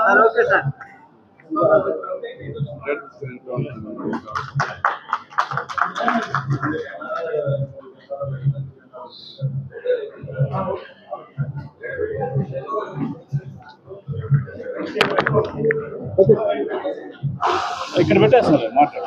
Sir okay sir ఇక్కడ పెట్టేస్తున్నారు మాట్లాడు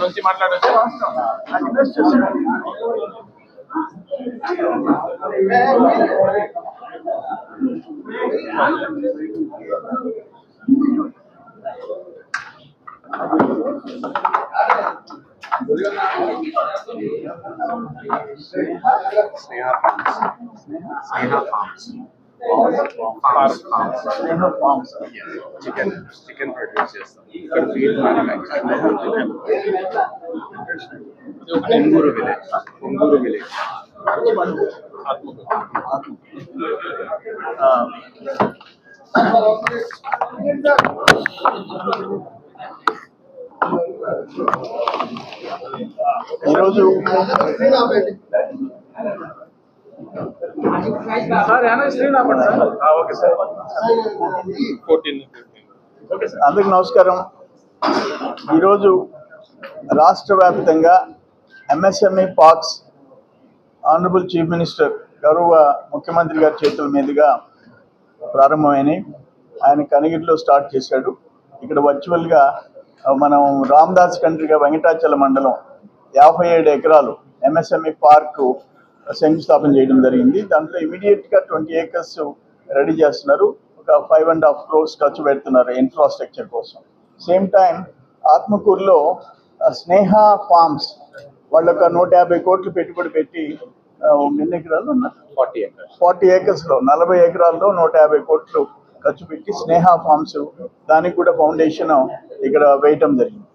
నుంచి మాట్లాడచ్చు చికెన్ చికెన్ ప్రొడ్యూస్ చేస్తాం ఇక్కడ field manufacturing Ongur village Ongur village ఈరోజు సార్ ఏమైనా స్క్రీన్ ఆపండి sir okay sir fourteen okay sir అందరికి నమస్కారం. ఈరోజు రాష్ట్ర వ్యాప్తంగా MSME parks honourable chief minister గౌరవ ముఖ్యమంత్రి గారి చేతుల మీదుగా ప్రారంభమైనవి ఆయన కనిగిరిలో స్టార్ట్ చేశాడు. ఇక్కడ వర్చువల్గా మనం రామదాస్ కంట్రీగా వెంకటాచల మండలం యాభై ఏడు ఎకరాలు ఎంఎస్ఎంఈ పార్కు శంకుస్థాపన చేయడం జరిగింది. దాంట్లో ఇమీడియట్గా ట్వంటీ ఏకర్స్ రెడీ చేస్తున్నారు. ఒక ఫైవ్ అండ్ హాఫ్ క్రోర్స్ ఖర్చు పెడుతున్నారు ఇన్ఫ్రాస్ట్రక్చర్ కోసం. సేమ్ టైం ఆత్మకూరులో స్నేహ ఫార్మ్స్ వాళ్ళు ఒక నూట యాభై కోట్లు పెట్టుబడి పెట్టి ఎన్ని ఎకరాలు ఉన్నారు ఫార్టీ ఎకర్స్ ఫార్టీ ఏకర్స్లో నలభై ఎకరాల్లో నూట యాభై కోట్లు ఖర్చు పెట్టి స్నేహ ఫార్మ్స్ దానికి కూడా ఫౌండేషన్ ఇక్కడ వేయటం జరిగింది.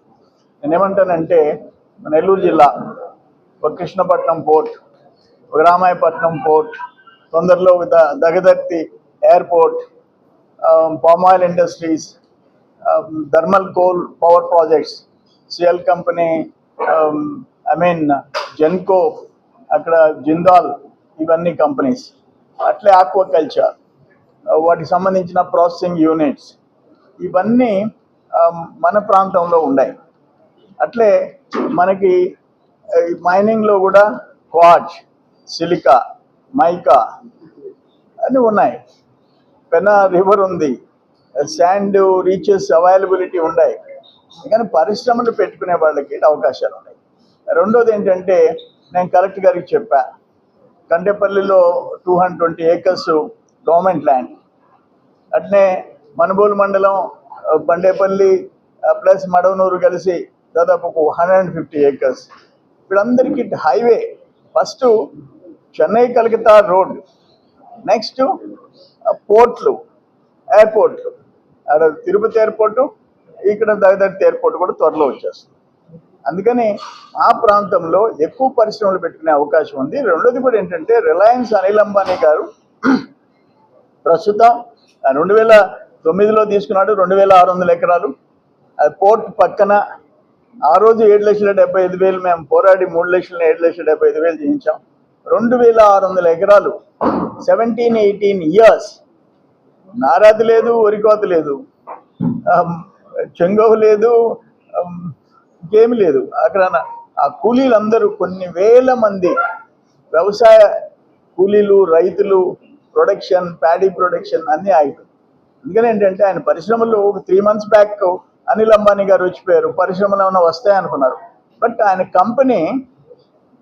నేనేమంటానంటే మన నెల్లూరు జిల్లా ఒక కృష్ణపట్నం పోర్ట్ ఒక రామాయపట్నం పోర్ట్ తొందరలో the- Dagadarthi airport palm oil industries thermal coal power projects CL company I mean Genco అక్కడ జిందాల్ ఇవన్నీ కంపెనీస్. అట్లే ఆక్వాకల్చర్. వాటికి సంబంధించిన ప్రాసెసింగ్ యూనిట్స్ ఇవన్నీ మన ప్రాంతంలో ఉన్నాయి. అట్లే మనకి మైనింగ్లో కూడా క్వాచ్ సిలికా మైకా అన్నీ ఉన్నాయి. పెన్నా రివర్ ఉంది. శాండ్ రీచెస్ అవైలబిలిటీ ఉన్నాయి. కానీ పరిశ్రమలు పెట్టుకునే వాళ్ళకి అవకాశాలు ఉన్నాయి. రెండోది ఏంటంటే నేను కలెక్టర్ గారికి చెప్పా. కంటేపల్లిలో two hundred twenty acres government land. అట్నే మనుబోలు మండలం బండేపల్లి ప్లస్ మడవనూరు కలిసి దాదాపు ఒక హండ్రెడ్ అండ్ ఫిఫ్టీ ఏకర్స్. వీళ్ళందరికీ highway. First Chennai Calcutta road. Next పోర్ట్లు ఎయిర్పోర్ట్లు. అక్కడ తిరుపతి ఎయిర్పోర్టు ఇక్కడ దగ్గర ఎయిర్పోర్ట్ కూడా త్వరలో వచ్చేస్తుంది. అందుకని ఆ ప్రాంతంలో ఎక్కువ పరిశ్రమలు పెట్టుకునే అవకాశం ఉంది. రెండోది కూడా ఏంటంటే రిలయన్స్ అనిల్ అంబానీ గారు ప్రస్తుతం రెండు వేల తొమ్మిదిలో తీసుకున్నాడు రెండు వేల ఆరు వందల ఎకరాలు. అది పోర్ట్ పక్కన ఆ రోజు ఏడు లక్షల డెబ్బై ఐదు వేలు మేము పోరాడి మూడు లక్షల ఏడు లక్షల డెబ్బై ఐదు వేలు చేయించాం. రెండు వేల ఆరు వందల ఎకరాలు సెవెంటీన్ ఎయిటీన్ ఇయర్స్ నారాది లేదు ఒరికోత లేదు. ఆమ్, లేదు ఇంకేమి లేదు. అక్కడ ఆ కూలీలందరూ కొన్ని వేల మంది వ్యవసాయ కూలీలు రైతులు ప్రొడక్షన్ ప్యాడీ ప్రొడక్షన్ అన్నీ ఆగిపోయి అందుకని ఏంటంటే ఆయన పరిశ్రమలు ఒక three months back Anil Ambani గారు వచ్చిపోయారు. పరిశ్రమలు ఏమైనా వస్తాయనుకున్నారు బట్ ఆయన కంపెనీ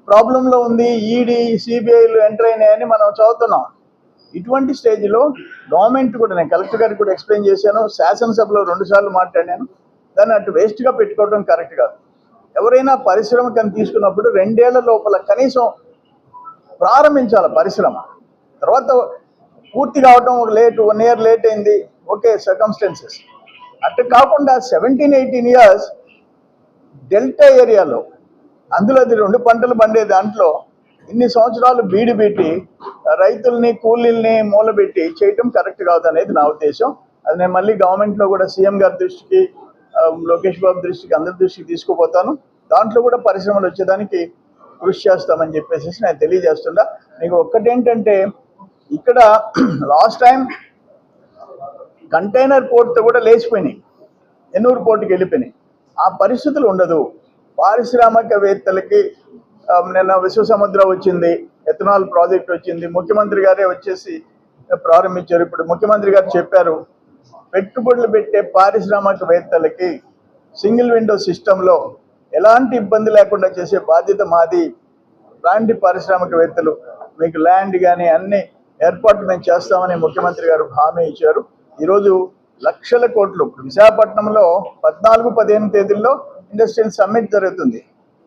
ప్రాబ్లంలో ఉంది ఈడీ సిబిఐలు ఎంటర్ అయినాయని మనం చదువుతున్నాం. ఇటువంటి స్టేజ్లో గవర్నమెంట్ కూడా నేను కలెక్టర్ గారికి కూడా ఎక్స్ప్లెయిన్ చేశాను. శాసనసభలో రెండు సార్లు మాట్లాడాను. దాన్ని అటు వేస్ట్గా పెట్టుకోవడం కరెక్ట్ కాదు. ఎవరైనా పరిశ్రమ కని తీసుకున్నప్పుడు రెండేళ్ళ లోపల కనీసం ప్రారంభించాలి పరిశ్రమ. తర్వాత పూర్తి కావటం ఒక లేట్ వన్ ఇయర్ లేట్ అయింది. ఓకే సర్కమ్స్టెన్సెస్ అట్లా కాకుండా సెవెంటీన్ ఎయిటీన్ ఇయర్స్ డెల్టా ఏరియాలో అందులో అది రెండు పంటలు పండే దాంట్లో ఇన్ని సంవత్సరాలు బీడి పెట్టి రైతుల్ని కూలీల్ని మూలబెట్టి చేయటం కరెక్ట్ కాదు అనేది నా ఉద్దేశం. అది నేను మళ్ళీ గవర్నమెంట్లో కూడా సీఎం గారి దృష్టికి లోకేష్ బాబు దృష్టికి అందరి దృష్టికి తీసుకుపోతాను. దాంట్లో కూడా పరిశ్రమలు వచ్చేదానికి కృషి చేస్తామని చెప్పేసి నేను తెలియజేస్తున్నా. నీకు ఒక్కటేంటంటే ఇక్కడ లాస్ట్ టైం కంటైనర్ పోర్ట్తో కూడా లేచిపోయినాయి. ఎన్నూరు పోర్టుకి వెళ్ళిపోయినాయి. ఆ పరిస్థితులు ఉండదు. పారిశ్రామికవేత్తలకి నిన్న విశ్వసముద్ర వచ్చింది ఎథనాల్ ప్రాజెక్ట్ వచ్చింది. ముఖ్యమంత్రి గారే వచ్చేసి ప్రారంభించారు. ఇప్పుడు ముఖ్యమంత్రి గారు చెప్పారు పెట్టుబడులు పెట్టే పారిశ్రామికవేత్తలకి సింగిల్ విండో సిస్టంలో ఎలాంటి ఇబ్బంది లేకుండా చేసే బాధ్యత మాది. లాంటి పారిశ్రామికవేత్తలు మీకు ల్యాండ్ కానీ అన్ని ఏర్పాటు మేము చేస్తామని ముఖ్యమంత్రి గారు హామీ ఇచ్చారు. ఈరోజు లక్షల కోట్లు విశాఖపట్నంలో పద్నాలుగు పదిహేను తేదీల్లో ఇండస్ట్రియల్ సమ్మిట్ జరుగుతుంది.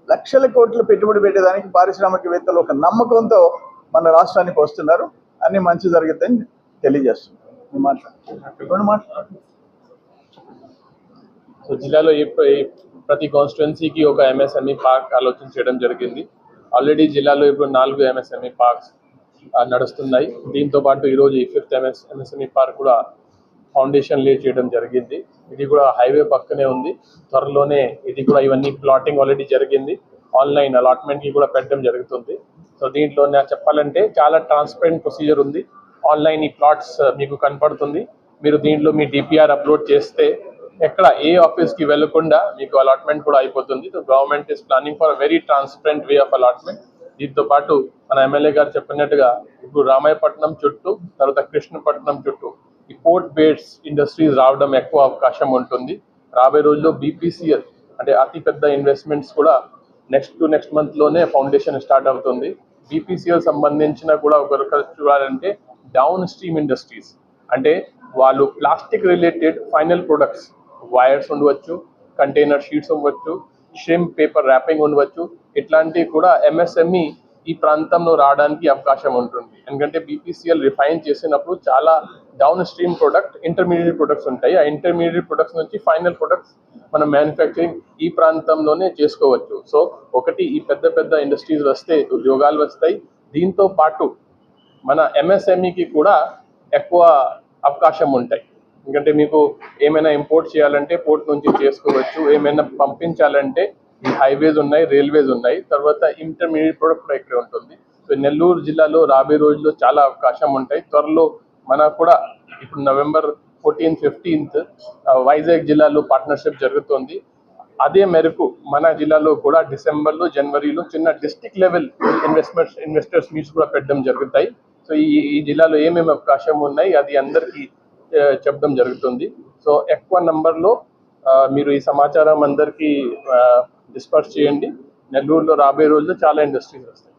లక్షల కోట్లు పెట్టుబడి పెట్టేదానికి పారిశ్రామికవేత్తలు ఒక నమ్మకంతో మన రాష్ట్రానికి వస్తున్నారు. అన్ని మంచి జరుగుతాయని తెలియజేస్తున్నాను మాట్లాడు మాట్లాడు సో జిల్లాలో ప్రతి కాన్స్టిట్యున్సీకి ఒక ఎంఎస్ఎంఈ పార్క్ ఆలోచన చేయడం జరిగింది. ఆల్రెడీ జిల్లాలో ఇప్పుడు నాలుగు ఎంఎస్ఎంఈ పార్క్స్ నడుస్తున్నాయి. దీంతో పాటు ఈరోజు ఈ ఫిఫ్త్ ఎంఎస్ ఎంఎస్ఎంఈ పార్క్ కూడా ఫౌండేషన్ లే చేయడం జరిగింది. ఇది కూడా హైవే పక్కనే ఉంది. త్వరలోనే ఇది కూడా ఇవన్నీ ప్లాటింగ్ ఆల్రెడీ జరిగింది. ఆన్లైన్ అలాట్మెంట్కి కూడా పెట్టడం జరుగుతుంది. సో దీంట్లో నేను చెప్పాలంటే చాలా ట్రాన్స్పరెంట్ ప్రొసీజర్ ఉంది. ఆన్లైన్ ఈ ప్లాట్స్ మీకు కనపడుతుంది. మీరు దీంట్లో మీ డిపిఆర్ అప్లోడ్ చేస్తే ఎక్కడ ఏ ఆఫీస్కి వెళ్ళకుండా మీకు అలాట్మెంట్ కూడా అయిపోతుంది. So government is planning for very transparent way of allotment. దీంతో పాటు మన ఎమ్మెల్యే గారు చెప్పినట్టుగా ఇప్పుడు రామాయపట్నం చుట్టూ తర్వాత కృష్ణపట్నం చుట్టూ ఈ పోర్ట్ బేడ్స్ ఇండస్ట్రీస్ రావడం ఎక్కువ అవకాశం ఉంటుంది. రాబోయే రోజుల్లో బీపీసీఎల్ అంటే అతి పెద్ద ఇన్వెస్ట్మెంట్స్ కూడా నెక్స్ట్ టు నెక్స్ట్ మంత్లోనే ఫౌండేషన్ స్టార్ట్ అవుతుంది. బీపీసీఎల్ సంబంధించిన కూడా ఒకరు చూడాలంటే డౌన్ స్ట్రీమ్ ఇండస్ట్రీస్ అంటే వాళ్ళు plastic related final products wires ఉండవచ్చు కంటైనర్ షీట్స్ ఉండవచ్చు షిమ్ పేపర్ ర్యాపింగ్ ఉండవచ్చు. ఇట్లాంటివి కూడా ఎంఎస్ఎంఈ ఈ ప్రాంతంలో రావడానికి అవకాశం ఉంటుంది. ఎందుకంటే బీపీసీఎల్ రిఫైన్ చేసినప్పుడు చాలా down stream product intermediate products ఉంటాయి. ఆ ఇంటర్మీడియట్ ప్రొడక్ట్స్ నుంచి ఫైనల్ ప్రొడక్ట్స్ మనం మ్యానుఫ్యాక్చరింగ్ ఈ ప్రాంతంలోనే చేసుకోవచ్చు. సో ఒకటి ఈ పెద్ద పెద్ద ఇండస్ట్రీస్ వస్తే ఉద్యోగాలు వస్తాయి. దీంతో పాటు మన ఎంఎస్ఎంఈకి కూడా ఎక్కువ అవకాశం ఉంటాయి. ఎందుకంటే మీకు ఏమైనా ఇంపోర్ట్ చేయాలంటే పోర్ట్ నుంచి చేసుకోవచ్చు ఏమైనా పంపించాలంటే ఈ హైవేస్ ఉన్నాయి రైల్వేస్ ఉన్నాయి. తర్వాత ఇంటర్మీడియట్ ప్రొడక్ట్ ఇక్కడ ఉంటుంది. సో నెల్లూరు జిల్లాలో రాబోయే రోజుల్లో చాలా అవకాశం ఉంటాయి. త్వరలో మన కూడా ఇప్పుడు నవంబర్ ఫోర్టీన్ ఫిఫ్టీన్త్ వైజాగ్ జిల్లాలో పార్ట్నర్షిప్ జరుగుతుంది. అదే మేరకు మన జిల్లాలో కూడా డిసెంబర్లో జనవరిలో చిన్న district level investments investors meets కూడా పెట్టడం జరుగుతాయి. సో ఈ ఈ జిల్లాలో ఏమేమి అవకాశం ఉన్నాయి అది అందరికీ చెప్పడం జరుగుతుంది. సో ఎక్కువ నంబర్లో మీరు ఈ సమాచారం అందరికీ డిస్పర్స్ చేయండి. నెల్లూరులో రాబోయే రోజుల్లో చాలా ఇండస్ట్రీస్ వస్తాయి.